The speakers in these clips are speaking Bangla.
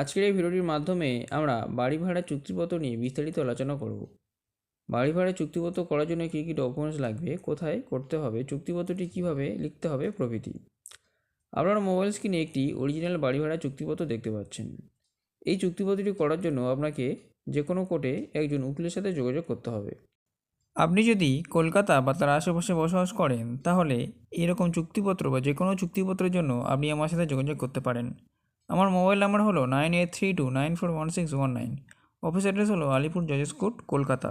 আজকের এই ভিডিওটির মাধ্যমে আমরা বাড়ি ভাড়া চুক্তিপত্র নিয়ে বিস্তারিত আলোচনা করব। বাড়ি ভাড়া চুক্তিপত্র করার জন্য কী কী ডকুমেন্টস লাগবে, কোথায় করতে হবে, চুক্তিপত্রটি কীভাবে লিখতে হবে প্রভৃতি। আপনারা মোবাইল স্ক্রিনে একটি অরিজিনাল বাড়ি ভাড়া চুক্তিপত্র দেখতে পাচ্ছেন। এই চুক্তিপত্রটি করার জন্য আপনাকে যে কোনো কোর্টে একজন উকিলের সাথে যোগাযোগ করতে হবে। আপনি যদি কলকাতা বা তার আশেপাশে বসবাস করেন, তাহলে এরকম চুক্তিপত্র বা যে কোনো চুক্তিপত্রের জন্য আপনি আমার সাথে যোগাযোগ করতে পারেন। আমার মোবাইল নাম্বার হলো nine eight three two nine four one six one nine. Office address হলো আলিপুর জজেস কোর্ট কলকাতা।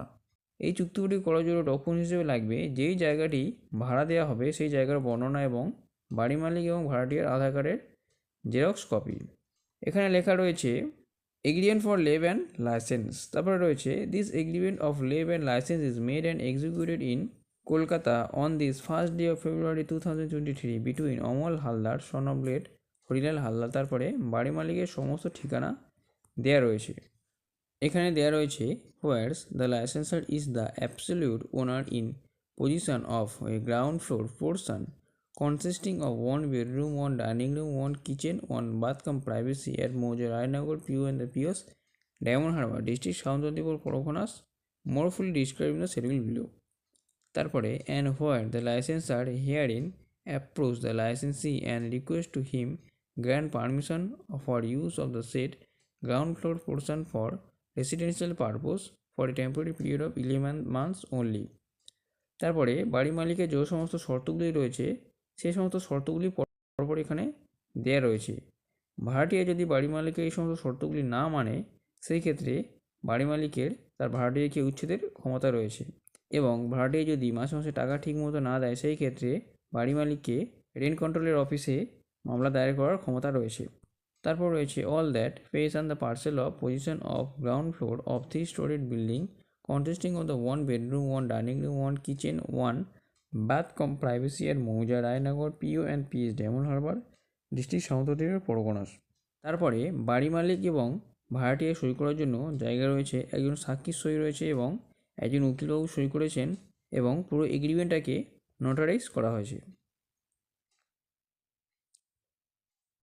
এই চুক্তিগুলি করার জন্য ডকুমেন্ট হিসেবে লাগবে যেই জায়গাটি ভাড়া দেওয়া হবে সেই জায়গার বর্ণনা এবং বাড়ি মালিক এবং ভাড়াটিয়ার আধার কার্ডের জেরক্স কপি। এখানে লেখা রয়েছে agreement for leave and licence তারপরে রয়েছে this agreement of leave and licence is made and executed in Kolkata on this first day of February two thousand twenty three between Amal Haldar son of Harilal Haldar তারপরে বাড়ি মালিকের সমস্ত ঠিকানা দেয়া রয়েছে। এখানে দেয়া রয়েছে whereas the licensor is the absolute owner in position of a ground floor portion consisting of one bedroom one dining room one kitchen one bath cum privacy এর mouza Raynagar PO and the POs Diamond Harbour district সাউন্দীপুর Parganas more fully describe in the schedule below তারপরে and where the licensor here in approach the licensee and request to him grant permission for use of the said ground floor portion for residential purpose for a temporary period of 11 months only. তারপরে বাড়ি মালিকের যে সমস্ত শর্তগুলি রয়েছে সেই সমস্ত শর্তগুলি পরপর এখানে দেয়া রয়েছে ভাড়াটিয়া যদি বাড়ি মালিকের এই সমস্ত শর্তগুলি না মানে সেই ক্ষেত্রে বাড়ি মালিকের তার ভাড়াটিয়াকে উচ্ছেদের ক্ষমতা রয়েছে এবং ভাড়াটিয়া যদি মাসে মাসে টাকা ঠিক মতো না দেয়, সেই ক্ষেত্রে বাড়ি মালিককে রেন্ট কন্ট্রোলের অফিসে মামলা দায়ের করার ক্ষমতা রয়েছে। তারপর রয়েছে all that face on the parcel of position of ground floor of three storeyed building consisting of the one bedroom one dining room one kitchen one bath cum privacy at mouza Raynagar PO and PS Diamond Harbour district সাউথদ্বীপের Parganas তারপরে বাড়ি মালিক এবং ভাড়াটিয়া সই করার জন্য জায়গা রয়েছে, একজন সাক্ষীর সই রয়েছে এবং একজন উকিলবাবু সই করেছেন এবং পুরো এগ্রিমেন্টটাকে নোটারাইজ করা হয়েছে।